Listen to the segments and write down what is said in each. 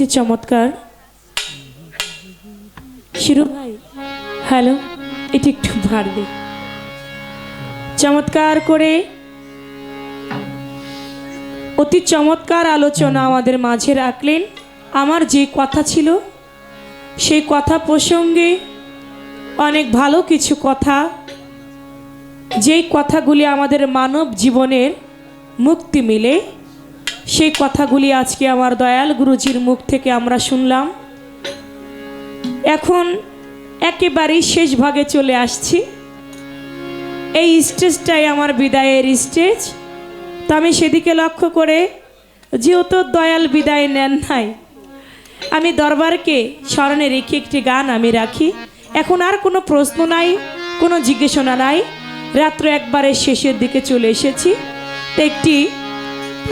অতি চমৎকার। শিরু ভাই, হ্যালো, এটি একটু বাড়বে। চমৎকার করে অতি চমৎকার আলোচনা আমাদের মাঝে রাখলেন। আমার যে কথা ছিল, সেই কথা প্রসঙ্গে অনেক ভালো কিছু কথা। যেই কথাগুলি আমাদের মানব জীবনের মুক্তি মিলে সেই কথাগুলি আজকে আমার দয়াল গুরুজির মুখ থেকে আমরা শুনলাম। এখন একেবারেই শেষ ভাগে চলে আসছি। এই স্টেজটাই আমার বিদায়ের স্টেজ। তো আমি সেদিকে লক্ষ্য করে যেহেতু দয়াল বিদায় নেন নাই, আমি দরবারকে স্মরণে রেখে একটি গান আমি রাখি। এখন আর কোনো প্রশ্ন নাই, কোনো জিজ্ঞাসা নাই। রাত্র একবারে শেষের দিকে চলে এসেছি। তো একটি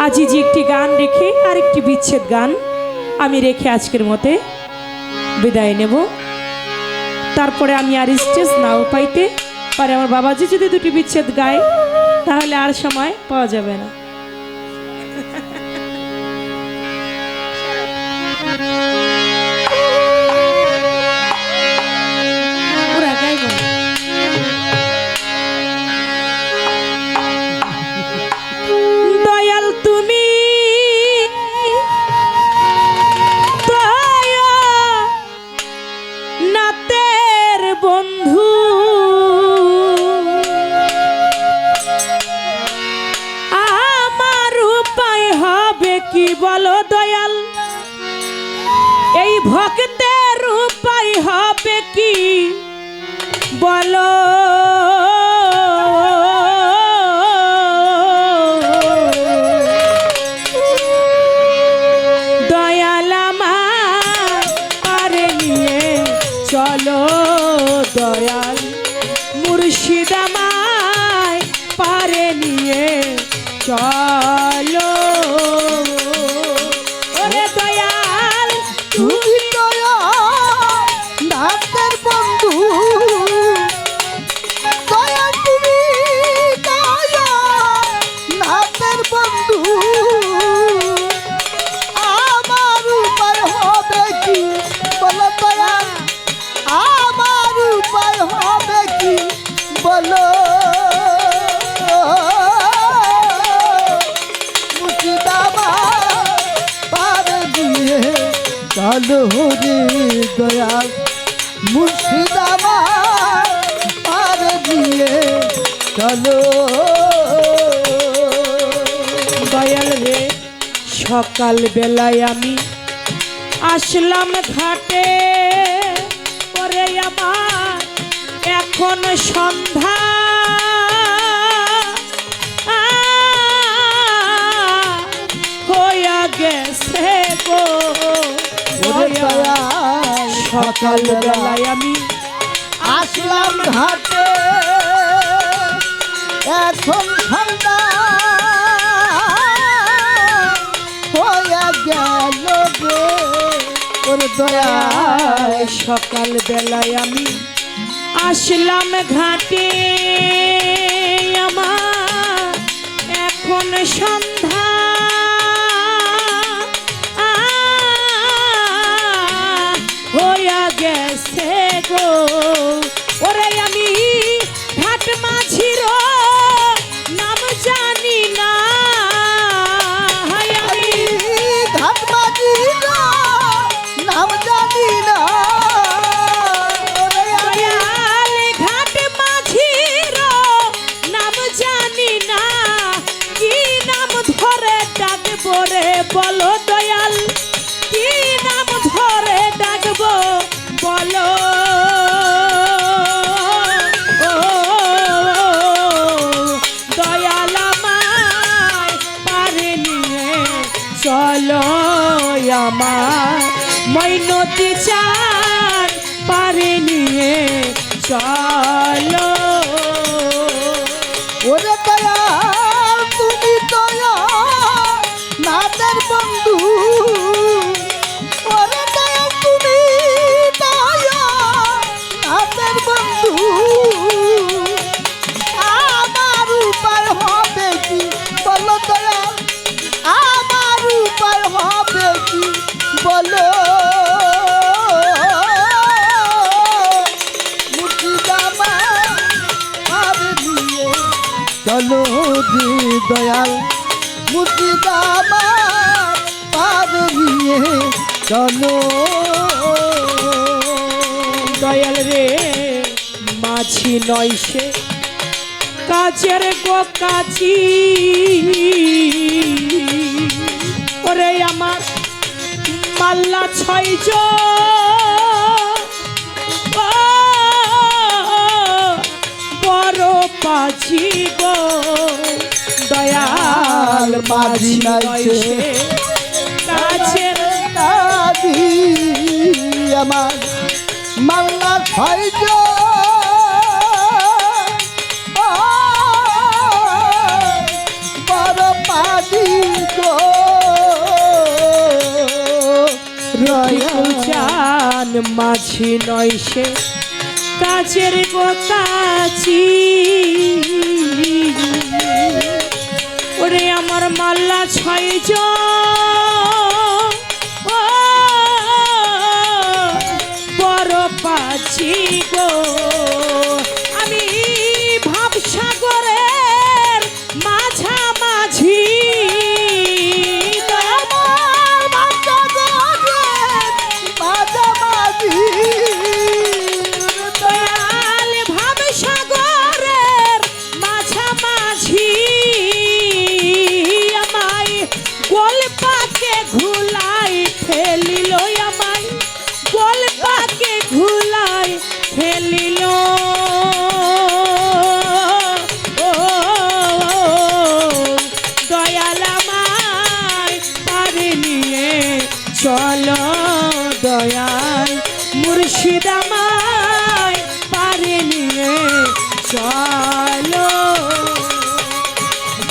আজিজি একটি গান রেখে আরেকটি বিচ্ছেদ গান আমি রেখে আজকের মতে বিদায় নেব। তারপরে আমি আর স্টেজ নাও পাইতে পারে আমার বাবাজি যদি দুটি বিচ্ছেদ গায়, তাহলে আর সময় পাওয়া যাবে না। বলো। দয়াল আমার আরে নিয়ে চলো দয়াল। মুর্শিদ আমায় পারে নিয়ে চলো। চলো রে দয়া মুর্শিদাবাদ পার দিয়ে চলো। দয়াল রে সকাল বেলায় আমি আসলাম ঘাটে। পরে আমার, এখন সন্ধ্যা। সকাল বেলায় আমি আসলাম ঘাটে এখন ঠান্ডা হয়ে গেল ওর দয়া সকাল বেলায় আমি আসলাম ঘাটে। আমার এখন সন্ধ্যা মৈনতি চার পারে নিয়ে চলো। বলো। চলো দয়াল। মুর্শিদামা পার নিয়ে চলো। দয়াল রে মাছি নয় সে, কাছের গো কাছি। ওরে আমার মাল্লা ছয় বড় পাছি গো। দয়াল মাঝি নাইছে কাছে আমার মাল্লা ছয়জ চান মাঝি নয় সে কাজের গোতাছি ওরে আমার মাল্লা ছয় ও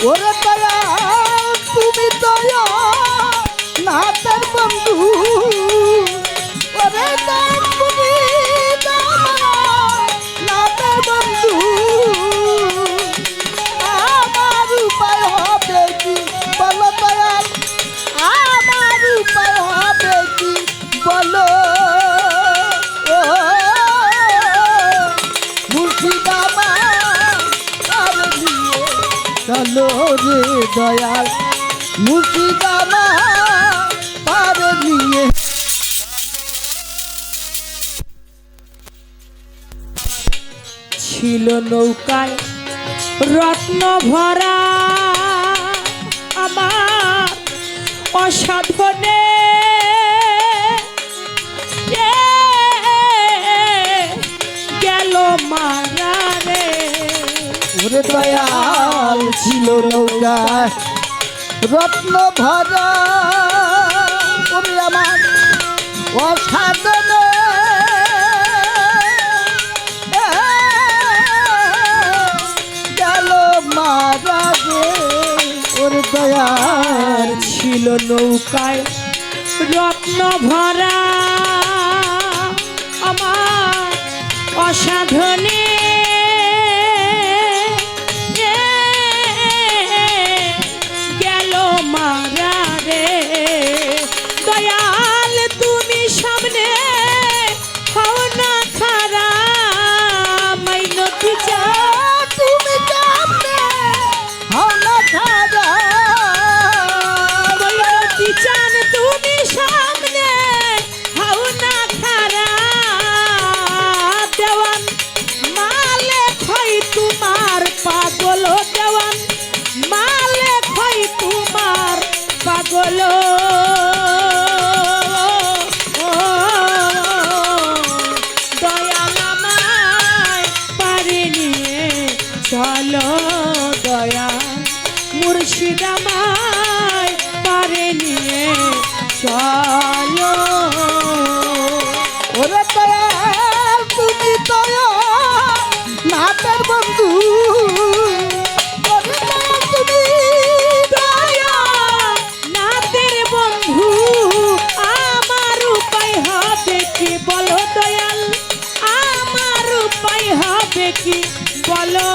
ওরে দয়া তুমি দয়া নাতের বন্ধু। দয়াল মুর্শিদাবাদ পারে নিয়ে। ছিল নৌকায় রত্ন ভরা আমার দয়াল ছিল নৌকায় রত্ন ভরা আমার, অসাধনে। গেল মারা ওরে দয়াল ছিল নৌকায়। রত্ন ভরা আমার অসাধনে। ওরে দয়াল তুমি দয়া নাতের বন্ধু। বলো দয়াল? আমার উপায় হবে কি বলো?